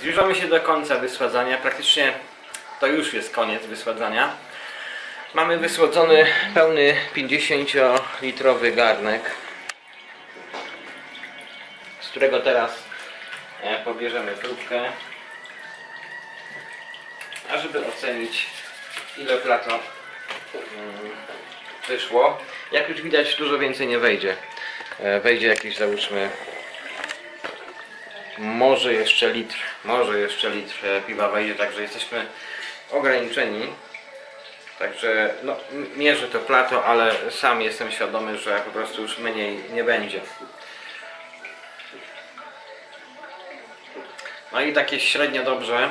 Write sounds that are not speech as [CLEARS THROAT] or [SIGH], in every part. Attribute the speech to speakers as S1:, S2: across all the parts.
S1: Zbliżamy się do końca wysładzania. Praktycznie to już jest koniec wysładzania. Mamy wysłodzony pełny 50-litrowy garnek, z którego teraz e, pobierzemy próbkę. A żeby ocenić ile plato mm, wyszło, jak już widać dużo więcej nie wejdzie. E, Wejdzie jakieś załóżmy może jeszcze litr, może jeszcze litr e, piwa wejdzie, także jesteśmy ograniczeni. Także no, m- mierzę to plato, ale sam jestem świadomy, że po prostu już mniej nie będzie. No i takie średnio dobrze,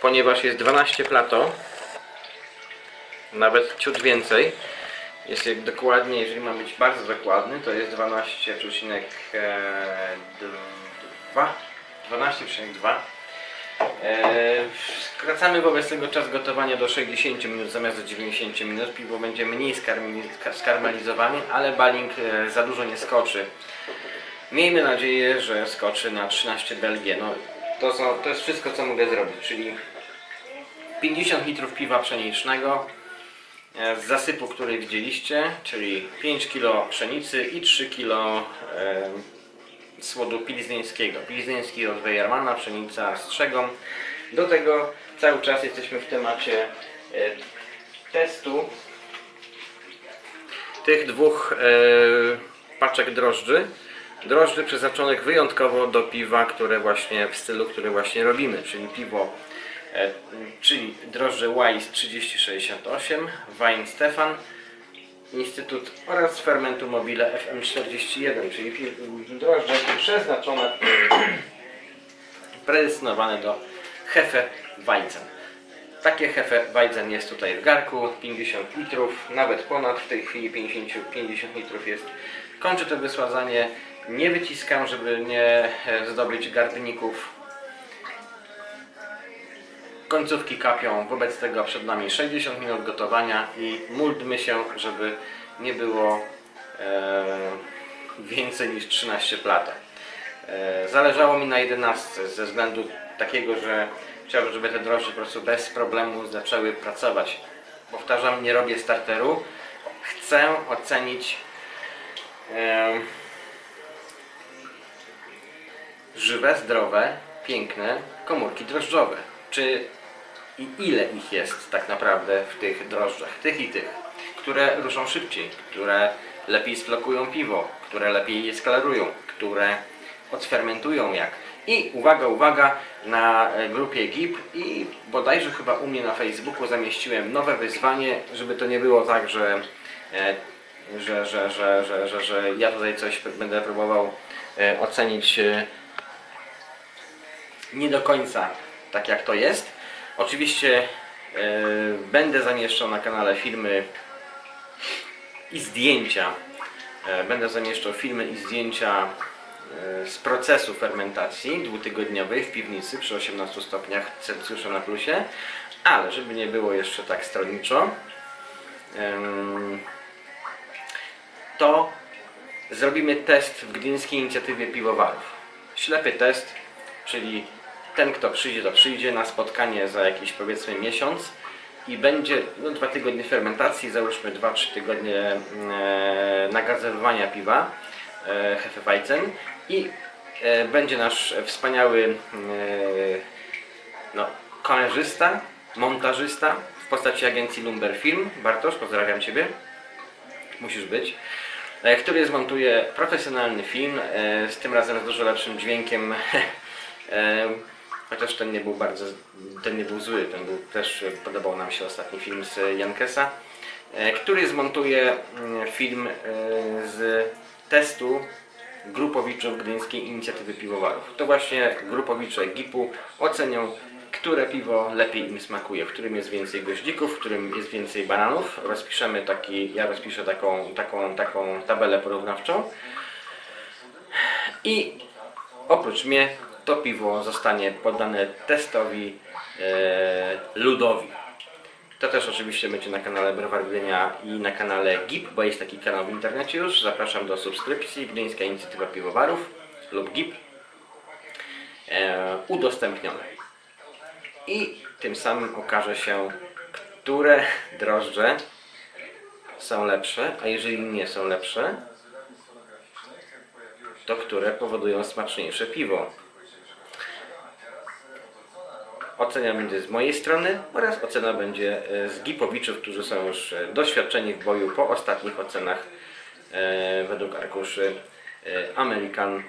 S1: ponieważ jest 12 plato, nawet ciut więcej. Jak dokładnie, jeżeli mam być bardzo dokładny, to jest 12,2 12,2 Eee, Skracamy wobec tego czas gotowania do 60 minut zamiast do 90 minut. Piwo będzie mniej skarmeli- ska- skarmelizowane, ale balink e, za dużo nie skoczy. Miejmy nadzieję, że skoczy na 13 Belgię. No, to, są, to jest wszystko, co mogę zrobić, czyli 50 litrów piwa pszenicznego e, z zasypu, który widzieliście, czyli 5 kg pszenicy i 3 kg e, słodu piliznieńskiego. Piliznieński od Weyermana, pszenica z trzegą. Do tego cały czas jesteśmy w temacie e, testu tych dwóch e, paczek drożdży. Drożdży przeznaczonych wyjątkowo do piwa, które właśnie w stylu, który właśnie robimy, czyli piwo, e, czyli drożdże Wise 3068, Wein Stefan, Instytut oraz fermentu mobile FM41, czyli drożdże przeznaczone, [CLEARS THROAT] predestynowane do Hefe Weizen. Takie Hefe Weizen jest tutaj w garku, 50 litrów, nawet ponad w tej chwili 50, 50 litrów jest. Kończę to wysładzanie, nie wyciskam, żeby nie e, zdobyć garbników. Końcówki kapią, wobec tego przed nami 60 minut gotowania i módlmy się, żeby nie było e, więcej niż 13 plata. E, zależało mi na 11 ze względu takiego, że chciałbym, żeby te drożdże po prostu bez problemu zaczęły pracować. Powtarzam, nie robię starteru. Chcę ocenić e, żywe, zdrowe, piękne komórki drożdżowe. Czy i ile ich jest tak naprawdę w tych drożdżach, tych i tych, które ruszą szybciej, które lepiej sflokują piwo, które lepiej je sklarują, które odfermentują jak. I uwaga, uwaga, na grupie GIP i bodajże chyba u mnie na Facebooku zamieściłem nowe wyzwanie, żeby to nie było tak, że, e, że, że, że, że, że, że ja tutaj coś będę próbował e, ocenić e, nie do końca tak jak to jest. Oczywiście e, będę zamieszczał na kanale filmy i zdjęcia. E, będę zamieszczał filmy i zdjęcia e, z procesu fermentacji dwutygodniowej w piwnicy przy 18 stopniach Celsjusza na plusie. Ale żeby nie było jeszcze tak stronniczo, to zrobimy test w Gdyńskiej Inicjatywie Piwowarów. Ślepy test, czyli ten kto przyjdzie, to przyjdzie na spotkanie za jakiś powiedzmy miesiąc i będzie no, dwa tygodnie fermentacji, załóżmy 2-3 tygodnie e, nagazowywania piwa e, Hefeweizen i e, będzie nasz wspaniały e, no, kamerzysta, montażysta w postaci agencji Lumber Film. Bartosz, pozdrawiam Ciebie. Musisz być. E, Który zmontuje profesjonalny film, e, z tym razem z dużo lepszym dźwiękiem. [LAUGHS] Chociaż ten nie był bardzo, ten nie był zły, ten był też, podobał nam się ostatni film z Jankesa, e, który zmontuje mm, film e, z testu grupowiczów Gdyńskiej Inicjatywy Piwowarów. To właśnie grupowicze GIP-u ocenią, które piwo lepiej im smakuje, w którym jest więcej goździków, w którym jest więcej bananów. Rozpiszemy taki, ja rozpiszę taką, taką, taką tabelę porównawczą. I oprócz mnie to piwo zostanie poddane testowi e, ludowi. To też oczywiście będzie na kanale Browar Gdynia i na kanale GIP, bo jest taki kanał w internecie już. Zapraszam do subskrypcji Gdyńska Inicjatywa Piwowarów lub GIP. udostępnione. I tym samym okaże się, które drożdże są lepsze, a jeżeli nie są lepsze, to które powodują smaczniejsze piwo. Ocena będzie z mojej strony oraz ocena będzie e, z Gipowiczów, którzy są już e, doświadczeni w boju po ostatnich ocenach e, według arkuszy American,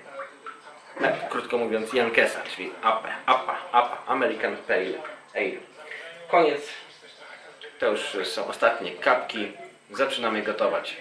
S1: e, krótko mówiąc Jankesa, czyli APA, APA, APA, American Pale Ale. Koniec. To już są ostatnie kapki. Zaczynamy gotować.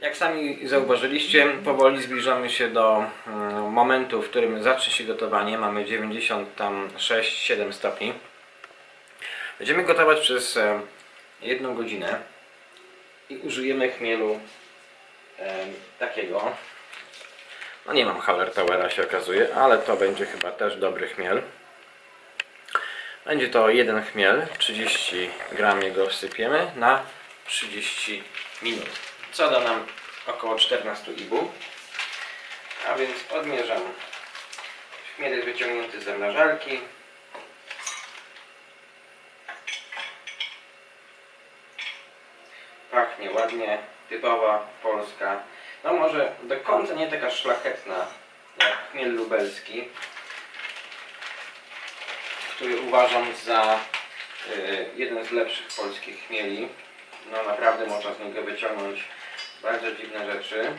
S1: Jak sami zauważyliście, powoli zbliżamy się do mm, momentu, w którym zacznie się gotowanie. Mamy 96-7 stopni. Będziemy gotować przez e, jedną godzinę i użyjemy chmielu e, takiego. No nie mam Hallertauera się okazuje, ale to będzie chyba też dobry chmiel. Będzie to jeden chmiel, 30 gram jego wsypiemy na 30 minut. Co da nam około 14 ibu. A więc odmierzam. Jest wyciągnięty z zamrażarki. Pachnie ładnie, typowa polska. No może do końca nie taka szlachetna jak chmiel lubelski, który uważam za y, jeden z lecszych polskich chmieli. No naprawdę można z niego wyciągnąć bardzo dziwne rzeczy.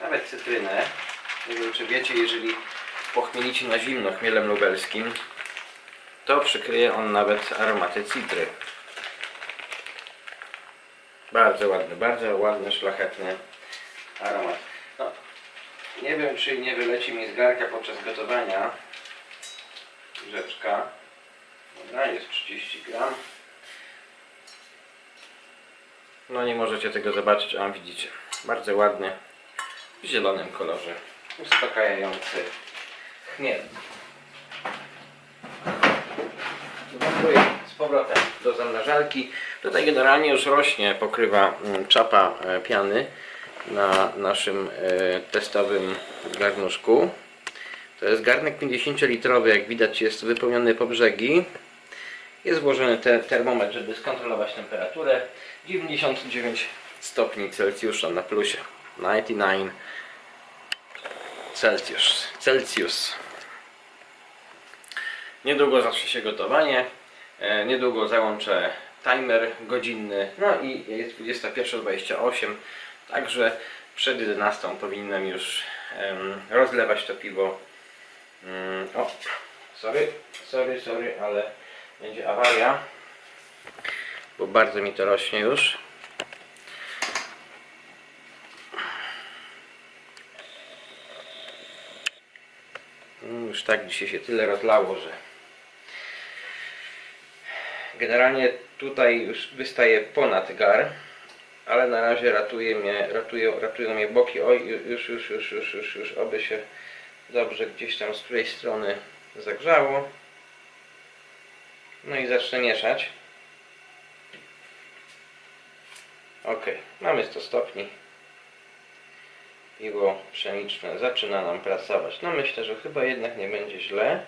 S1: Nawet cytrynę. Nie wiem czy wiecie, jeżeli pochmielicie na zimno chmielem lubelskim, to przykryje on nawet aromaty citry. Bardzo ładny, bardzo ładny, szlachetny aromat. No, nie wiem czy nie wyleci mi z garka podczas gotowania rzeczka. Dobra, jest 30 gram. No nie możecie tego zobaczyć, a widzicie. Bardzo ładny, w zielonym kolorze. Uspokajający chmiel. Wędruję z powrotem do zamrażarki. Tutaj generalnie już rośnie pokrywa mm, czapa e, piany na naszym e, testowym garnuszku. To jest garnek 50-litrowy, jak widać jest wypełniony po brzegi. Jest włożony te termometr, żeby skontrolować temperaturę. 99 stopni Celsjusza na plusie. 99 Celsius. Celsius. Niedługo zacznie się gotowanie. E, Niedługo załączę timer godzinny. No i jest 21.28. Także przed 11 powinienem już rozlewać to piwo. Mm, o, sorry, sorry, sorry, ale będzie awaria, bo bardzo mi to rośnie już. Mm, Już tak dzisiaj się tyle rozlało, że generalnie tutaj już wystaje ponad gar, ale na razie ratuje mnie, ratują, ratują mnie boki. Oj, już, już, już, już, już, już, oby się dobrze gdzieś tam z której strony zagrzało. No i zacznę mieszać. Ok, mamy 100 stopni. Piwo pszeniczne zaczyna nam pracować. No myślę, że chyba jednak nie będzie źle.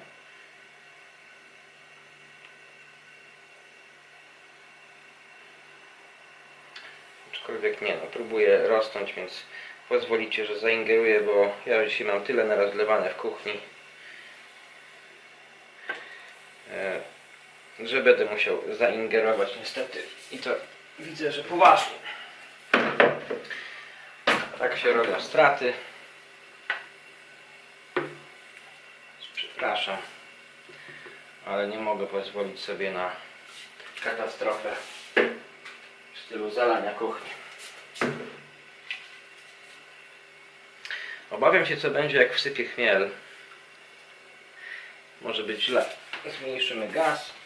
S1: Aczkolwiek nie, no próbuję rosnąć, więc pozwolicie, że zaingeruję, bo ja dzisiaj mam tyle na rozlewane w kuchni, e, że będę musiał zaingerować niestety. I to widzę, że poważnie. Tak się robią straty. Przepraszam, ale nie mogę pozwolić sobie na katastrofę w stylu zalania kuchni. Obawiam się, co będzie, jak wsypię chmiel. Może być źle. Zmniejszymy gaz.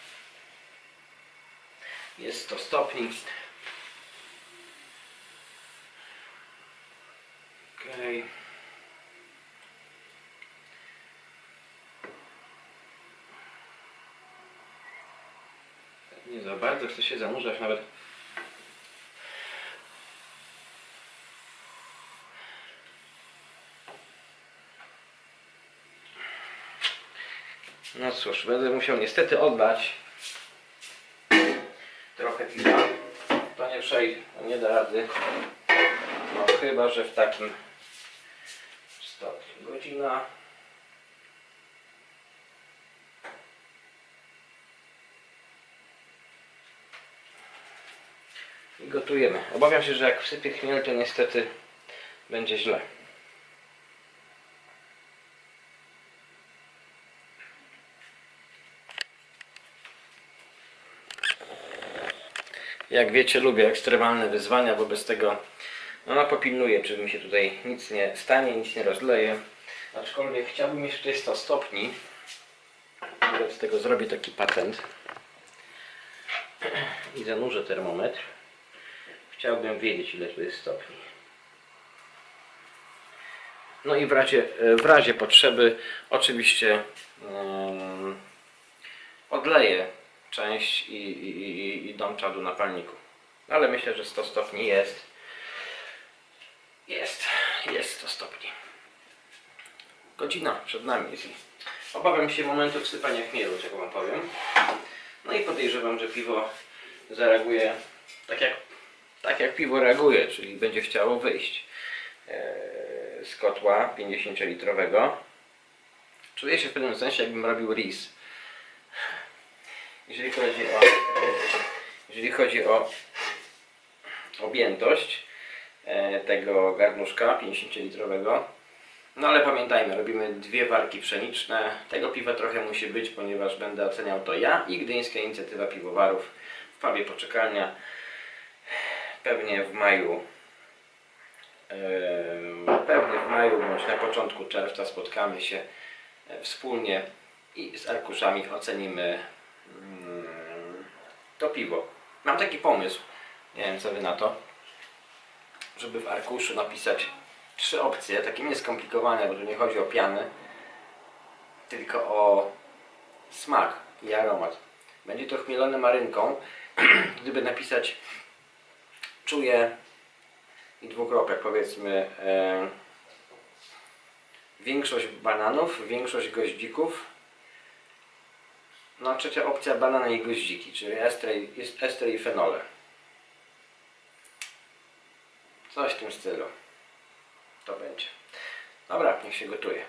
S1: Jest 100 stopni. Okej. Nie za bardzo chcę się zanurzać nawet. No cóż, będę musiał niestety oddać To nie da rady. No chyba, że w takim stopniu. Godzina. I gotujemy. Obawiam się, że jak wsypię chmiel, to niestety będzie źle. Jak wiecie, lubię ekstremalne wyzwania, wobec tego no, popilnuję, czy mi się tutaj nic nie stanie, nic nie rozleje. Aczkolwiek chciałbym mieć tutaj 100 stopni. Wobec tego zrobię taki patent i zanurzę termometr. Chciałbym wiedzieć, ile tu jest stopni. No i w razie, w razie potrzeby oczywiście em, odleję część i, i, i, i dam czadu na palniku. Ale myślę, że 100 stopni jest. Jest, jest 100 stopni. Godzina przed nami jest. Obawiam się momentu wsypania chmielu, czego wam powiem. No i podejrzewam, że piwo zareaguje tak jak, tak jak piwo reaguje, czyli będzie chciało wyjść e, z kotła 50-litrowego. Czuję się w pewnym sensie, jakbym robił ris. Jeżeli chodzi o, jeżeli chodzi o objętość e, tego garnuszka 50-litrowego. No ale pamiętajmy, robimy dwie warki pszeniczne. Tego piwa trochę musi być, ponieważ będę oceniał to ja i Gdyńska Inicjatywa Piwowarów w pubie Poczekalnia. Pewnie w maju e, pewnie w maju bądź na początku czerwca spotkamy się e, wspólnie i z arkuszami ocenimy to piwo. Mam taki pomysł, nie wiem co wy na to, żeby w arkuszu napisać trzy opcje, takie nieskomplikowane, bo tu nie chodzi o pianę, tylko o smak i aromat. Będzie to chmielone marynką. [CLEARS THROAT] Gdyby napisać czuję i dwukropek powiedzmy e, większość bananów, większość goździków no trzecia opcja banany i goździki, czyli ester, i- jest ester i fenole. Coś w tym stylu. To będzie. Dobra, niech się gotuje.